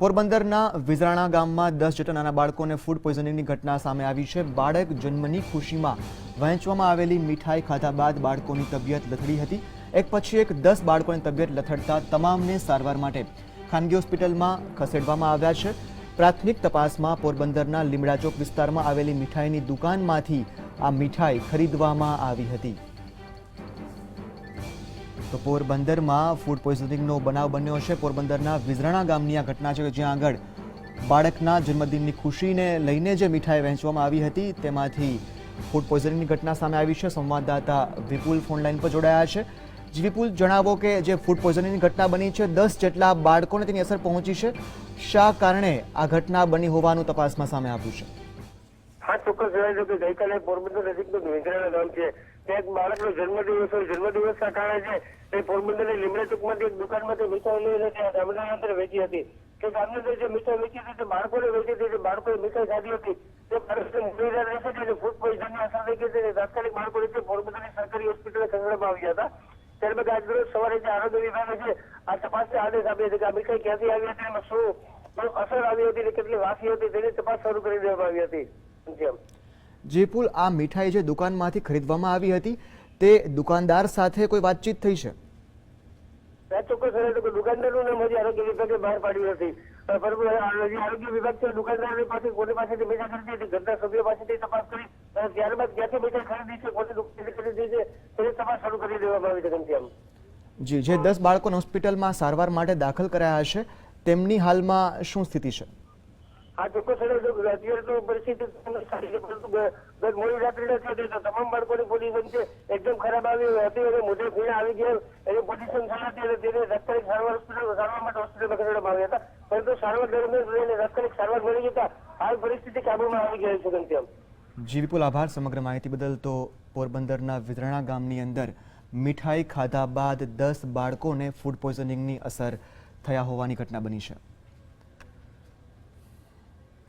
પોરબંદરના વિઝરાણા ગામમાં દસ જેટલા નાના બાળકોને ફૂડ પોઈઝનિંગની ઘટના સામે આવી છે. બાળક જન્મની ખુશીમાં વહેંચવામાં આવેલી મીઠાઈ ખાધા બાદ બાળકોની તબિયત લથડી હતી. એક પછી એક દસ બાળકોની તબિયત લથડતા તમામને સારવાર માટે ખાનગી હોસ્પિટલમાં ખસેડવામાં આવ્યા છે. પ્રાથમિક તપાસમાં પોરબંદરના લીમડા ચોક વિસ્તારમાં આવેલી મીઠાઈની દુકાનમાંથી આ મીઠાઈ ખરીદવામાં આવી હતી. તો પોરબંદરમાં ફૂડ પોઈઝનિંગનો બનાવ બન્યો છે. પોરબંદરના વિઝરાણા ગામની આ ઘટના છે જ્યાં આગળ બાળકના જન્મદિનની ખુશીને લઈને જે મીઠાઈ વહેંચવામાં આવી હતી, તેમાંથી ફૂડ પોઈઝનિંગની ઘટના સામે આવી છે. સંવાદદાતા વિપુલ ફોનલાઈન પર જોડાયા છે. વિપુલ, જણાવો કે જે ફૂડ પોઈઝનિંગની ઘટના બની છે, દસ જેટલા બાળકોને તેની અસર પહોંચી છે. શા કારણે આ ઘટના બની હોવાનું તપાસમાં સામે આવ્યું છે? હા ચોક્કસ જણાવી દઉં કે ગઈકાલે પોરબંદર નજીકનું વિંજરાણા ગામ છે. ત્યાં એક બાળકનો જન્મદિવસ હોય, જન્મદિવસના કારણે છે એ પોરબંદરની લીમડા ચોકમાંથી એક દુકાનમાંથી મીઠાઈ લઈને ત્યાં ગામના અંદર વેચી હતી. કે ગામની અંદર જે મીઠાઈ વેચી હતી, તે બાળકોને વેચી હતી જે બાળકોએ મીઠાઈ ખાધી હતી. તે બાળકને મૂડીદાર રહેશે એટલે ફૂડ પોઈઝનની અસર થઈ ગઈ હતી તાત્કાલિક બાળકો રીતે પોરબંદરની સરકારી હોસ્પિટલે ખસેડવામાં આવ્યા હતા. ત્યારબાદ આજ રોજ સવારે જે આરોગ્ય વિભાગ છે આ તપાસને આદેશ આપ્યા છે કે આ મીઠાઈ ક્યાંથી આવી હતી એમાં શું અસર આવી હતી કેટલી વાસી હતી તેની તપાસ શરૂ કરી દેવામાં આવી હતી. જેમ. આ મીઠાઈ જે દુકાનમાંથી ખરીદવામાં આવી હતી તે દુકાનદાર સાથે કોઈ વાતચીત થઈ છે? ચોક્કસ રહે તો કે દુકાનદારનું નામ હજી આરોગ્ય વિભાગે બહાર પાડ્યું નથી. પરંતુ આરોગ્ય વિભાગ છે દુકાનદારની પાસે કોની પાસેથી મીઠાઈ ખરીદી હતી? ઘરના સભ્યો પાસેથી તપાસ કરી અને ત્યારબાદ ક્યાંથી મીઠાઈ ખરીદી છે કોની દુકાનથી ખરીદી છે તેની તપાસ શરૂ કરી દેવામાં આવી છે ઘનશ્યામ. જી જે દસ બાળકોને હોસ્પિટલમાં સારવાર માટે દાખલ કરાયા છે તેમની હાલમાં શું સ્થિતિ છે? આ ચોક્કસ તો સારી તમામ બાળકોની પોઝિશન એકદમ ખરાબ આવી હતી મોઢે ભીણ આવી ગયા એની પોઝિશન થઈ હતી અને તેને મળી જતા હાલ પરિસ્થિતિ કાબુમાં આવી ગઈ ઘનશ્યામ. જી, વિપુલ આભાર. સમગ્ર માહિતી બદલ તો પોરબંદરના વિદરણા ગામની અંદર મીઠાઈ ખાધા બાદ દસ બાળકોને ફૂડ પોઈઝનિંગની અસર થયા હોવાની ઘટના બની છે.